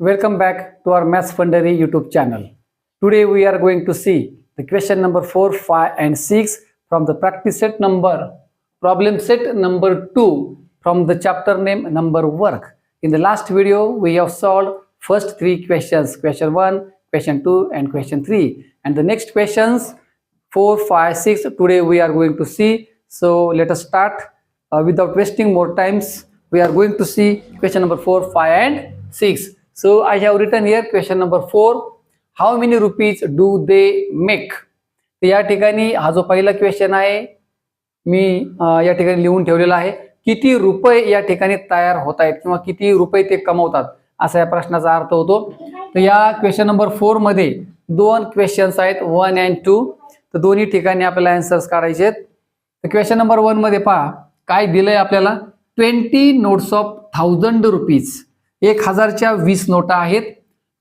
Welcome back to our Maths Fundery YouTube channel. Today we are going to see the question number 4, 5 and 6 from the practice set number, problem set number 2 from the chapter name number work. In the last video we have solved first three questions, question 1, question 2 and question 3. And the next questions 4, 5, 6 today we are going to see. So let us start uh, without wasting more times. We are going to see question number 4, 5 and 6. So I have written here question number 4. How many rupees do they make? तर या ठिकाणी हा जो पहिला question आहे मी या ठिकाणी लिहून ठेवलेला आहे. किती रुपये या ठिकाणी तयार होत आहेत किंवा किती रुपये ते कमवतात? असा या प्रश्नाचा अर्थ होतो. तर या क्वेश्चन नंबर फोरमध्ये दोन क्वेश्चन्स आहेत वन अँड टू तर दोन्ही ठिकाणी आपल्याला अँसर्स काढायचे आहेत. तर क्वेश्चन नंबर वनमध्ये पहा काय दिलंय आपल्याला? Twenty notes of thousand rupees एक हजारच्या वीस नोटा आहेत.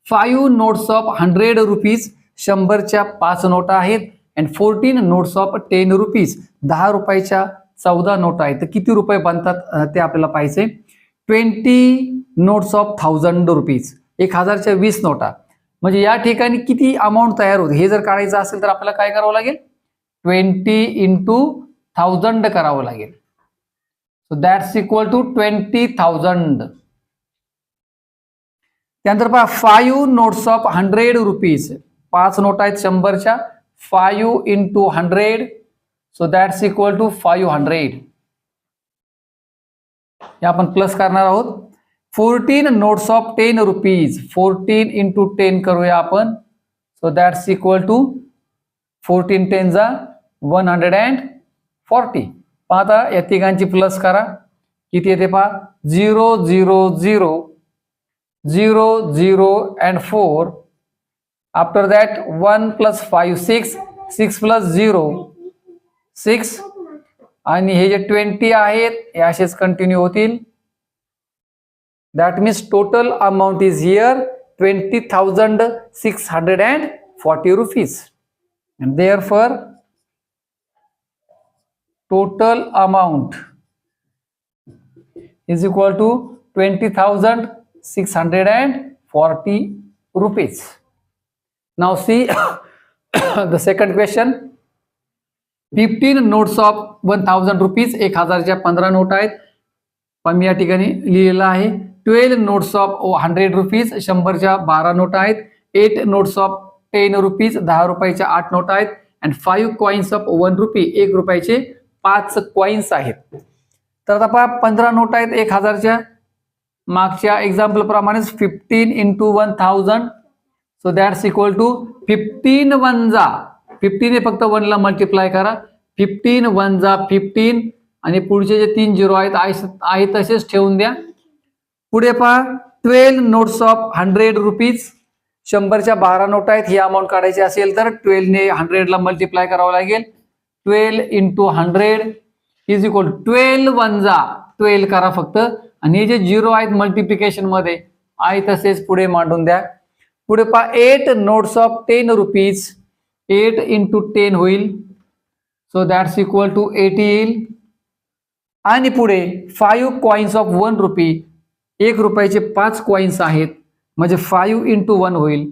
Five notes of hundred rupees शंभरच्या पाच नोटा आहेत. And fourteen notes of ten rupees दहा रुपयाच्या चौदा नोटा आहेत. तर किती रुपये बनतात ते आपल्याला पाहिजे twenty notes of thousand rupees एक हजारच्या वीस नोटा. म्हणजे या ठिकाणी किती अमाऊंट तयार होते? हे जर काढायचं असेल तर आपल्याला काय करावं लागेल? ट्वेंटी इंटू थाउजंड करावं लागेल. So that's equal to twenty thousand त्यानंतर पहा five notes of hundred rupees पाच नोट आहेत शंभरच्या. Five into hundred so that's equal to five hundred हे आपण प्लस करणार आहोत. Fourteen notes of ten rupees fourteen into ten करूया आपण. So that's equal to fourteen ten जा वन हंड्रेड अँड फॉर्टी पाहता या तिघांची प्लस करा. किती येते पहा? Zero zero zero zero zero and four after that one plus five six six plus zero six आणि हे जे ट्वेंटी आहेत हे असेच कंटिन्यू होतील. That means total amount is here twenty thousand six hundred and forty rupees and therefore total six hundred and forty rupees now see the second question fifteen notes of one thousand rupees एक हजारच्या पंधरा note आहेत. पण मी या ठिकाणी लिहिलेलं आहे. Twelve notes of hundred rupees शंभरच्या बारा नोट आहेत. Eight notes of ten rupees दहा रुपयाच्या आठ नोट आहेत. And five coins of one rupee एक रुपयाचे पाच कॉइन्स आहेत. तर आता पहा पंधरा नोट आहेत एक हजारच्या. मागच्या एक्झाम्पल प्रमाणेच fifteen into one thousand so that's equal to fifteen one जा फिफ्टीन हे फक्त वनला मल्टिप्लाय करा. फिफ्टीन वन जा फिफ्टीन आणि पुढचे जे तीन झिरो आहेत आहे- आहे तसेच ठेवून द्या. पुढे पहा twelve notes of hundred rupees शंभरच्या बारा नोट आहेत ही अमाऊंट काढायची असेल तर ट्वेल्वने हंड्रेडला मल्टिप्लाय करावं लागेल. Twelve into hundred is equal twelve one जा ट्वेल्व करा फक्त. आणि हे जे झिरो आहेत मल्टिप्लिकेशनमध्ये आहे तसेच पुढे मांडून द्या. पुढे पहा eight notes of ten rupees eight into ten होईल. So that's equal to eighty येईल. आणि पुढे five coins of one rupee एक रुपयाचे पाच कॉईन्स आहेत. म्हणजे फाईव्ह इंटू वन होईल.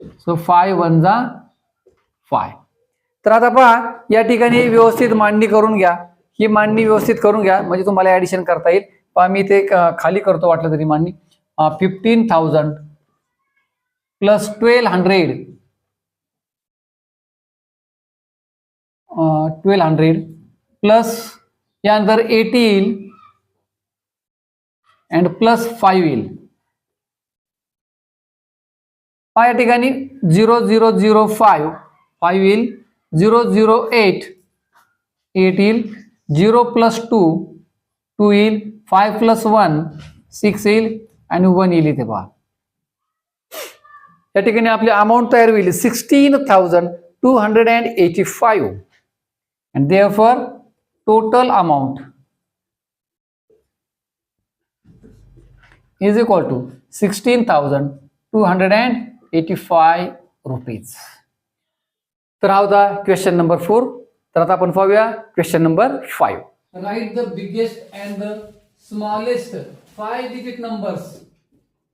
सो फाय वन जा फाय तर आता पहा या ठिकाणी व्यवस्थित मांडणी करून घ्या. ही मांडणी व्यवस्थित करून घ्या. म्हणजे तुम्हाला ऍडिशन करता येईल. पहा मी ते खाली करतो वाटलं तरी मान्य fifteen thousand plus twelve hundred twelve hundred plus यानंतर एटी येईल. अँड प्लस फाईव्ह येईल. पहा या ठिकाणी zero zero zero five five येईल. झिरो झिरो एट एट येईल. झिरो प्लस टू टू येईल फाय प्लस वन सिक्स येईल आणि वन येईल इथे पहा. या ठिकाणी आपली अमाऊंट तयार होईल sixteen thousand two hundred and eighty five and for total amount is equal to sixteen thousand two hundred and eighty five rupees तर हा होता क्वेश्चन नंबर फोर तर आता आपण पाहूया question number five write the biggest and the smallest. Five digit numbers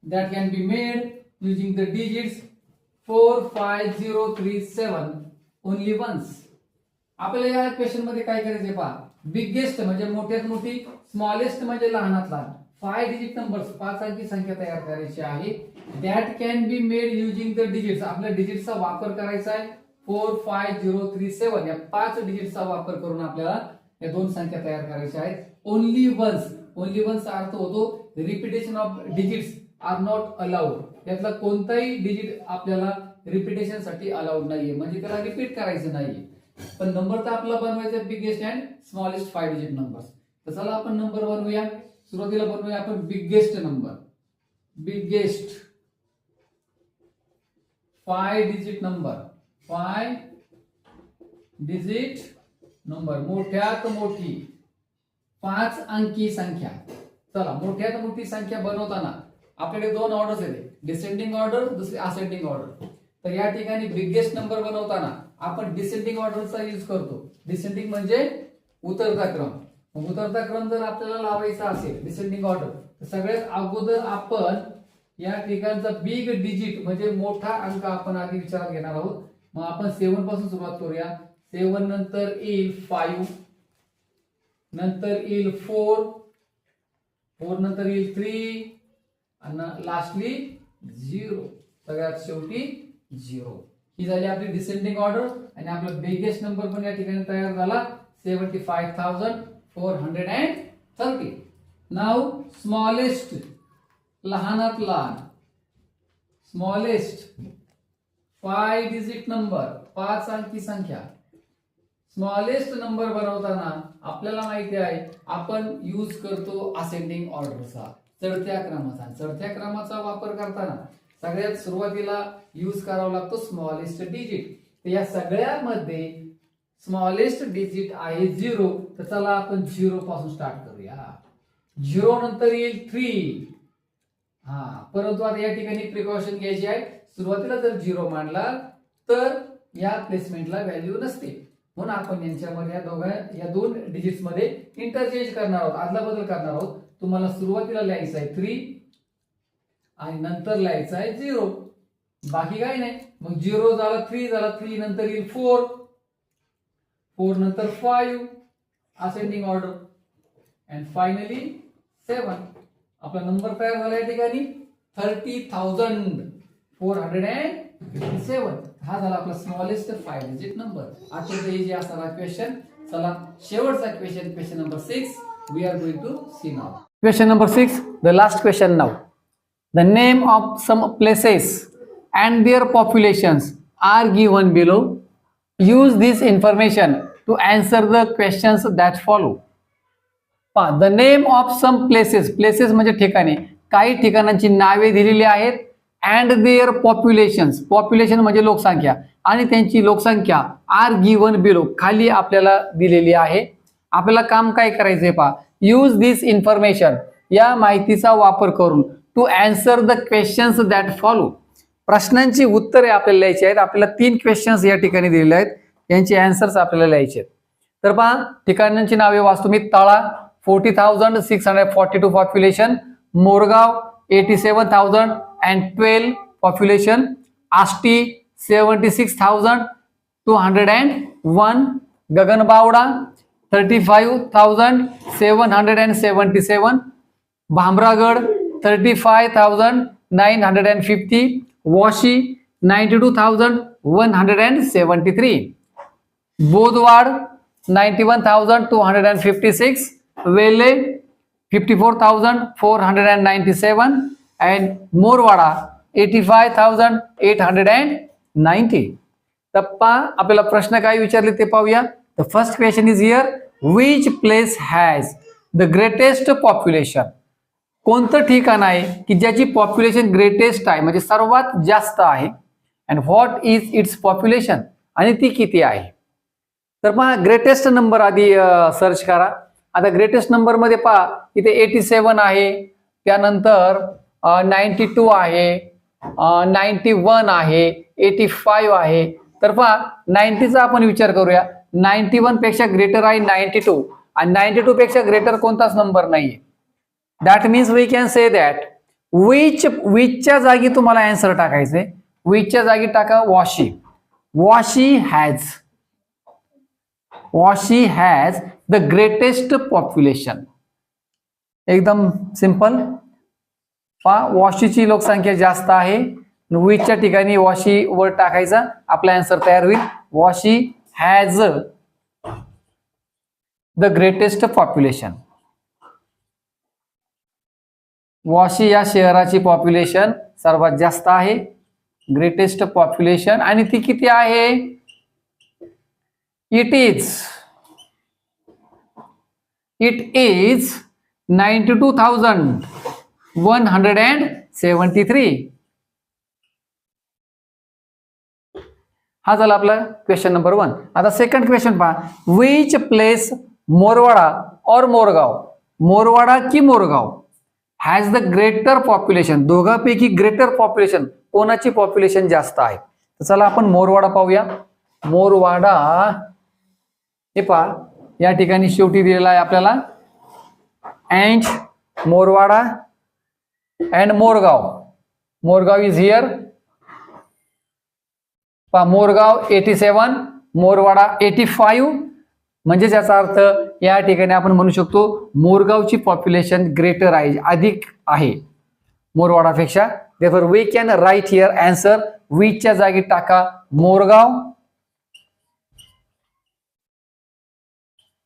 that can be made using the digits 45037 only once. आपल्याला या क्वेश्चनमध्ये काय करायचे पहा? बिगेस्ट म्हणजे मोठ्यात मोठी स्मॉलेस्ट म्हणजे लहानात लहान फाय डिजिट नंबर्स पाच अंकी संख्या तयार करायची आहे. That can be made using the digits आपल्या डिजिटचा वापर करायचा आहे. Four five zero three seven या पाच डिजिटचा वापर करून आपल्याला या दोन संख्या तयार करायच्या आहेत. ओनली वन्स ओनली वन्स अर्थ होतो repetition of digits are not allowed यातला कोणताही डिजिट आपल्याला रिपिटेशनसाठी अलाउड नाहीये. म्हणजे त्याला रिपीट करायचं नाहीये. पण नंबर तर आपला बनवायचा biggest and smallest five digit number तर चला आपण नंबर बनवूया. सुरुवातीला बनवूया आपण biggest number biggest five digit number five digit number. मोठ्यात मोठी. पाच अंकी संख्या. चला मोठ्यात मोठी संख्या बनवताना आपल्याकडे दोन ऑर्डर्स येते डिसेंडिंग ऑर्डर दुसरी असेंडिंग ऑर्डर तर या ठिकाणी बिगेस्ट नंबर बनवताना आपण डिसेंडिंग ऑर्डरचा यूज करतो. डिसेंडिंग म्हणजे उतरता क्रम. मग उतरता क्रम जर आपल्याला लावायचा असेल डिसेंडिंग ऑर्डर तर सगळ्यात अगोदर आपण या ठिकाणचा बिग डिजिट म्हणजे मोठा अंक आपण आधी विचारात घेणार आहोत. मग आपण सेवनपासून सुरुवात करूया. सेवन नंतर येईल फाईव्ह नंतर येईल फोर फोर नंतर येईल थ्री आणि लास्टली झिरो सगळ्यात शेवटी झिरो. ही झाली आपली डिसेंडिंग ऑर्डर आणि आपला बिगेस्ट नंबर पण या ठिकाणी तयार झाला seventy five thousand four hundred and thirty now smallest लहानात लहान. स्मॉलेस्ट फाय डिजिट नंबर पाच अंकी संख्या. स्मॉलेस्ट नंबर बनवताना आपल्याला माहिती आहे आपण यूज करतो असेंडिंग ऑर्डरचा चढत्या क्रमाचा. चढत्या क्रमाचा वापर करताना सगळ्यात सुरुवातीला यूज करावा लागतो स्मॉलेस्ट डिजिट तर या सगळ्यामध्ये स्मॉलेस्ट डिजिट आहे झिरो तर चला आपण झिरो पासून स्टार्ट करूया. झिरो नंतर येईल थ्री हा परंतु आता या ठिकाणी प्रिकॉशन घ्यायची आहे. सुरुवातीला जर झिरो मांडला तर या प्लेसमेंटला व्हॅल्यू नसते. म्हणून आपण यांच्यामध्ये या दोघा या दोन डिजिट्समध्ये इंटरचेंज करणार आहोत आदला बदल करणार आहोत. तुम्हाला सुरुवातीला लिहायचं आहे थ्री आणि नंतर लिहायचं आहे झिरो बाकी काही नाही. मग झिरो झाला थ्री झाला थ्री नंतर येईल फोर फोर नंतर five ascending order and finally seven आपला नंबर तयार झाला या ठिकाणी thirty thousand four hundred and seven. हा झाला आपला स्मॉलेस्ट फाय डिजिट नंबर आजच्या जे असणारा क्वेश्चन चला शेवटचा question question number six we are going to see now question number six the last question now the name of some places and their populations are given below use this information to answer the questions that follow पहा the name of some places places म्हणजे ठिकाणे. काही ठिकाणांची नावे दिलेली आहेत. And their populations population म्हणजे लोकसंख्या. आणि त्यांची लोकसंख्या आर गिवन बिलो खाली आपल्याला दिलेली आहे. आपल्याला काम काय करायचंय पहा. यूज दिस इन्फॉर्मेशन या माहितीचा वापर करून to answer the questions that follow प्रश्नांची उत्तरे आपल्याला लिहायची आहेत. आपल्याला तीन क्वेश्चन्स या ठिकाणी दिलेले आहेत. यांचे अँसर्स आपल्याला लिहायचे आहेत. तर पहा ठिकाणांची नावे वाचतो मी. Tala forty thousand six hundred forty two population Morgaon eighty seven thousand and 12 population asti 76201 gagan bawda 35777 bhamragad 35950 washi 92173 bodwad 91256 vele 54497 and Morwada 85,890. टप्पा आपल्याला प्रश्न काय विचारले ते पाहूया the first question is here which place has the greatest population कोणतं ठिकाण आहे की ज्याची पॉप्युलेशन ग्रेटेस्ट आहे? म्हणजे सर्वात जास्त आहे. And what is its population आणि ती किती आहे? तर पहा ग्रेटेस्ट नंबर आधी सर्च करा. आता ग्रेटेस्ट नंबरमध्ये पहा इथे एटी सेवन आहे. त्यानंतर नाईन्टी टू आहे नाईन्टी वन आहे एटी फाईव्ह आहे. तर पहा नाईन्टीचा आपण विचार करूया. नाईन्टी वनपेक्षा ग्रेटर आहे नाईन्टी टू आणि नाईन्टी टू पेक्षा ग्रेटर कोणताच नंबर नाहीये. That means we can say that which विचच्या जागी तुम्हाला अँसर टाकायचंय विचच्या जागी टाका Vashi. Vashi has Vashi has the greatest population एकदम सिंपल पहा वॉशीची लोकसंख्या जास्त आहे. वीजच्या ठिकाणी वॉशी वर टाकायचा. आपला आन्सर तयार होईल. Vashi has the greatest population Vashi या शहराची पॉप्युलेशन सर्वात जास्त आहे. ग्रेटेस्ट पॉप्युलेशन आणि ती किती आहे? It is it is ninety two thousand one hundred and seventy three हा झाला आपला क्वेश्चन नंबर वन आता सेकंड क्वेश्चन पहा. विच प्लेस मोरवाडा और मोरगाव? मोरवाडा की Morgaon? Has the greater population दोघांपैकी ग्रेटर पॉप्युलेशन कोणाची पॉप्युलेशन जास्त आहे? तर चला आपण मोरवाडा पाहूया. मोरवाडा हे पहा. या ठिकाणी शेवटी दिलेला आहे आपल्याला. And Morwada and Morgaon Morgaon is here Morgaon eighty seven Morwada eighty five म्हणजे याचा अर्थ या ठिकाणी आपण म्हणू शकतो मोरगावची पॉप्युलेशन ग्रेटर आहे अधिक आहे. मोरवाडापेक्षा therefore we can write here answer वीच्या जागी टाका Morgaon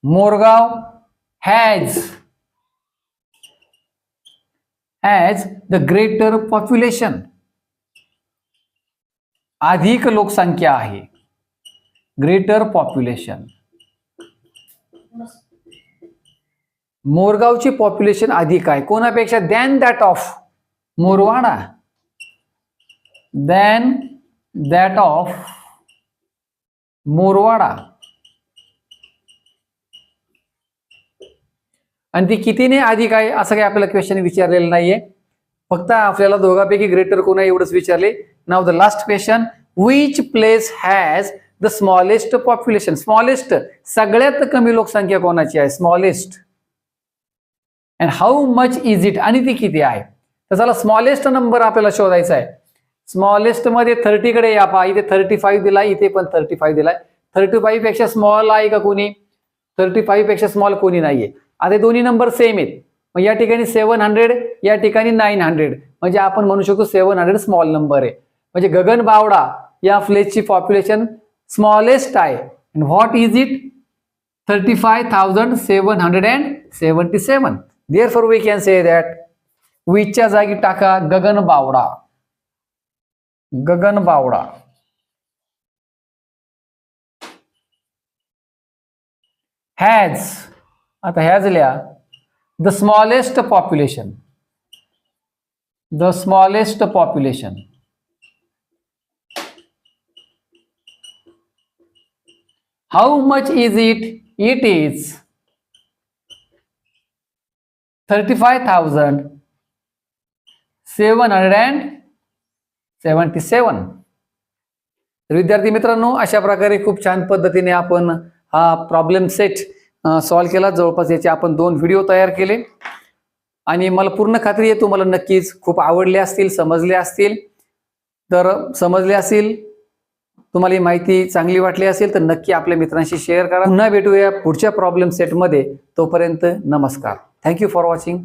Morgaon has as the greater population अधिक लोकसंख्या आहे. ग्रेटर पॉप्युलेशन मोरगावची पॉप्युलेशन अधिक आहे. कोणापेक्षा? Than that of Morwada. Than that of Morwada. आणि ती कितीने अधिक आहे असं काही आपल्याला क्वेश्चन विचारलेलं नाहीये. फक्त आपल्याला दोघांपैकी ग्रेटर कोण आहे एवढंच विचारले. नाव the last question which place has the smallest population smallest सगळ्यात कमी लोकसंख्या कोणाची आहे? Smallest and how much is it आणि ती किती आहे? तर चला स्मॉलेस्ट नंबर आपल्याला शोधायचा आहे. स्मॉलेस्टमध्ये थर्टीकडे या पहा इथे थर्टी फाईव्ह दिलाय इथे पण थर्टी फाईव्ह दिलाय. थर्टी फाईव्हपेक्षा स्मॉल आहे का कोणी? थर्टी फाईव्हपेक्षा स्मॉल कोणी नाहीये. आता दोन्ही नंबर सेम आहेत. मग या ठिकाणी सेव्हन हंड्रेड या ठिकाणी नाईन हंड्रेड म्हणजे आपण म्हणू शकतो सेव्हन हंड्रेड स्मॉल नंबर आहे. म्हणजे गगन बावडा या फ्लेजची पॉप्युलेशन स्मॉलेस्ट आहे. What is it thirty five thousand seven hundred and seventy seven therefore we can say that वीच्या जागी टाका गगन बावडा. गगन बावडा. हॅज आता हॅज लिहा the smallest population the smallest population how much is it it is thirty much is it? It is 35,777. तर विद्यार्थी मित्रांनो अशा प्रकारे खूप छान पद्धतीने आपण हा प्रॉब्लेम सेट सॉल्व्ह केला. जवळपास याचे आपण दोन व्हिडिओ तयार केले. आणि मला पूर्ण खात्री आहे तुम्हाला नक्कीच खूप आवडले असतील समजले असतील. तर समजले असतील तुम्हाला ही माहिती चांगली वाटली असेल तर नक्की आपल्या मित्रांशी शेअर करा. पुन्हा भेटूया पुढच्या प्रॉब्लेम सेटमध्ये तोपर्यंत नमस्कार. Thank you for watching